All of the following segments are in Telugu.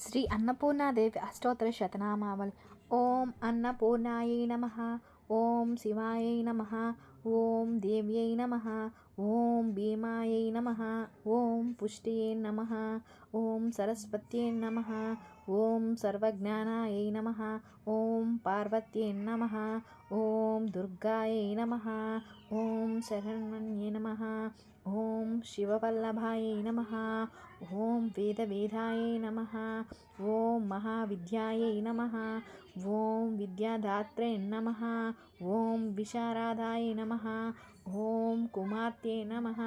శ్రీ అన్నపూర్ణాదేవి అష్టోత్తర శతనామావళి. ఓం అన్నపూర్ణాయై నమ. ఓం శివాయై నమ. ఓం దేవ్యై నమ. ఓం భీమాయై నమ. ఓం పుష్టియే నమ. ఓం సరస్వత్యై నమ. ఓం సర్వజ్ఞానాయై నమ. ఓం పార్వత్యై నమ. ఓం దుర్గాయై నమ. ఓం శరణ్యై నమ. ॐ शिववल्लभायै नमः। ॐ वेदवेदायै नमः। ॐ महाविद्यायै नमः। ॐ विद्याधात्रे नमः। ॐ विशाराधाय नमः। ॐ कुमार्त्यै नमः।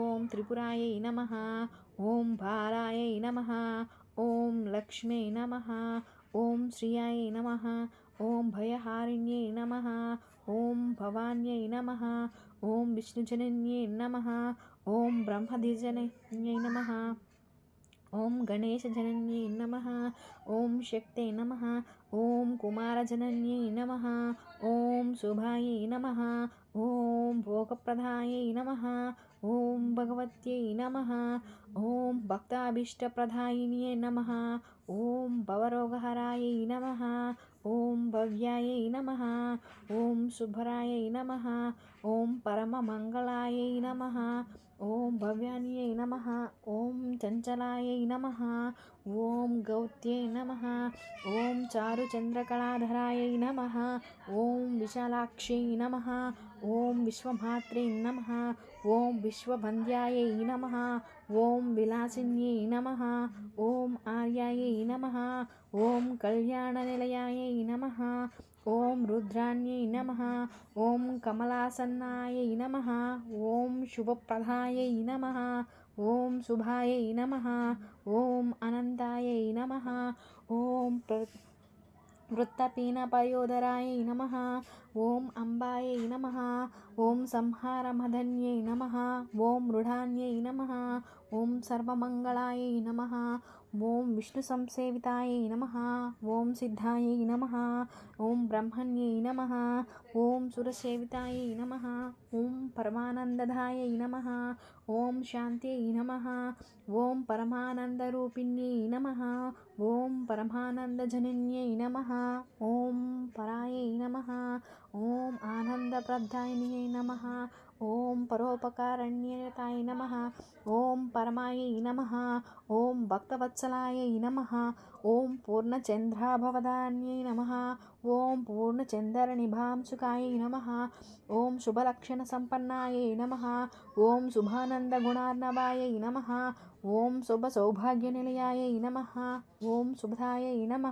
ॐ त्रिपुरायै नमः। ॐ भारायै नमः। ॐ लक्ष्म्यै नमः। ॐ श्रियायै नमः। ओम भयहारिण्ये नमः। ओम भवान्यै नमः। ओम विष्णुजनन्ये नमः। ओम ब्रह्मधिजनन्यै नमः। गणेश गणेशजनन्यै नमः। ओम शक्ते नमः। ॐ कुमारजनन्यै नमः। ओम शुभाये नमः। ओम भोगप्रदाये नमः। ॐ भगवत्यै नमः ॐ भक्ताभीष्टप्रधायिन्यै नमः ॐ भवरोगहरायै नमः ॐ भव्यायै नमः ॐ शुभरायै नमः ॐ परममङ्गलायै नमः ॐ भव्यान्यै नमः ॐ चञ्चलायै नमः ॐ गौत्यै नमः ॐ चारुचन्द्रकलाधरायै नमः ॐ विशालाक्ष्यै नमः ॐ विश्वमात्रे नमः ॐ विश्वभन्द्यायै नम ओं विलासिन्यै नम ओं आर्याय नम ओं कल्याणनिलयायै नमः ॐ रुद्राण्यै नमः ॐ कमलासन्नायै नमः ॐ शुभप्रधायै नमः ॐ शुभायै नमः ॐ अनन्तायै नमः ॐ प्र, वृत्तपीनपयोधराय नम ఓం అంబాయై నమ ఓం సంహారమధన్యై నమ ఓం మృఢాన్యై నమ ఓం సర్వమంగళాయై నమ ఓం విష్ణు సంసేవితాయై నమ ఓం సిద్ధాయై నమ ఓం బ్రహ్మణ్యై నమ ఓం సురసేవితాయై నమ ఓం పరమానందదాయై నమ ఓం శాంత్యై నమ ఓం పరమానందరూపిణ్యై నమ ఓం పరమానందజనన్యై నమ ఓం పరాయై నమ ఓం ఆనందప్రదాయిన్యై నమ. ఓం పరోపకారణ్యతాయ నమ. ఓం పరమాయ నమ. ఓం భక్తవత్సలాయ నమ. ఓం పూర్ణచంద్రాభవదాన్యై నమ ఓం పూర్ణచందరనిభాంసుకాయై నమ ఓం శుభలక్షణ శుభలక్షణసంపన్నాయై నమ ఓం శుభానందగుణార్ణవాయై నమ ఓం శుభ శుభసౌభాగ్యనిలయాయై నమ ఓం శుభదాయై నమ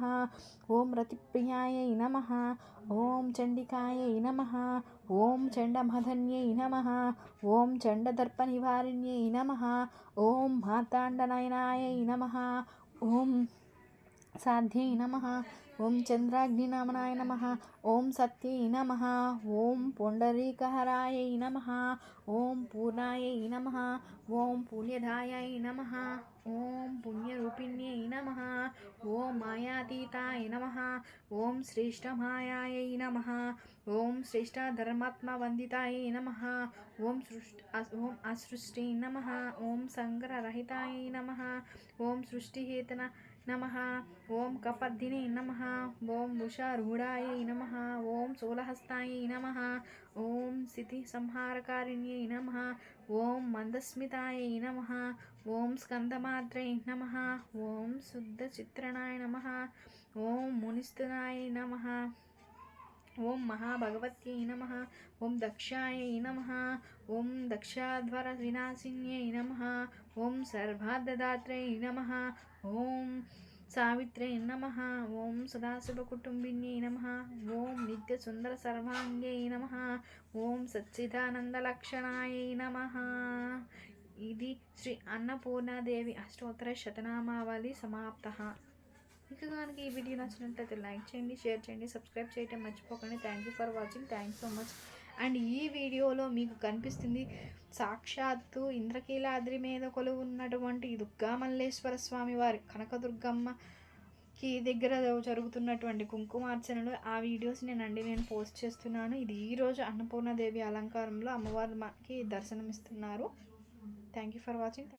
ఓం రతిప్రియాయై నమ ఓం చండికాయై నమ ఓం చండమధన్యై నమ ఓం చండదర్పనివారిణ్యై నమ ఓం మార్తాండనయనాయై నమ ఓం साध्यै नमः ॐ चन्द्राग्निनामनाय नमः ॐ सत्यै नमः ॐ पुण्डरीकहरायै नमः ॐ पूर्णायै नमः ॐ पुण्यधायै नमः ॐ पुण्यरूपिण्यै नमः ॐ मायातीताय नमः ॐ श्रेष्ठमायायै नमः ॐ श्रेष्ठधर्मात्मवन्दितायै नमः ॐ सृष्ट ॐ असृष्टि नमः ॐ सङ्ग्रहितायै नमः ॐ सृष्टिहेतना నమ. ఓం కపర్దినే నమ. ఓం ఉషారూఢాయ నమ. ఓం శూలహస్తాయ నమ. ఓం స్థితి సంహారకారిణ్యై నమ. ఓం మందస్మితాయ నమ. ఓం స్కందమాత్రై నమ. ఓం శుద్ధచిత్రణాయ నమ. ఓం మునిస్తునాయ నమ. ఓం మహాభగవత్యై నమ. ఓం దక్షాయై నమ. ఓం దక్షాధ్వర వినాశిన్యై నమ. ఓం సర్వాదదాత్రై నమ. ఓం సావిత్రై నమ. ఓం సదాశివకుటుంబిన్యై నమ. ఓం నిత్య సుందర సర్వాంగ్యై నమ. ఓం సచ్చిదానందలక్షణాయ నమ. ఇది శ్రీ అన్నపూర్ణాదేవి అష్టోత్తర శతనామావళి సమాప్త. మీకు కనుక ఈ వీడియో నచ్చినట్లయితే లైక్ చేయండి షేర్ చేయండి సబ్స్క్రైబ్ చేయటం మర్చిపోకండి. Thank you for watching thank so much and ఈ వీడియోలో మీకు కనిపిస్తుంది సాక్షాత్తు ఇంద్రకీలాద్రి మీద కొలువు ఉన్నటువంటి దుర్గా మల్లేశ్వర స్వామి వారి కనకదుర్గమ్మకి దగ్గర జరుగుతున్నటువంటి కుంకుమార్చనలు. ఆ వీడియోస్ నేనండి నేను పోస్ట్ చేస్తున్నాను. ఇది ఈరోజు అన్నపూర్ణదేవి అలంకారంలో అమ్మవారికి దర్శనమిస్తున్నారు. Thank you for watching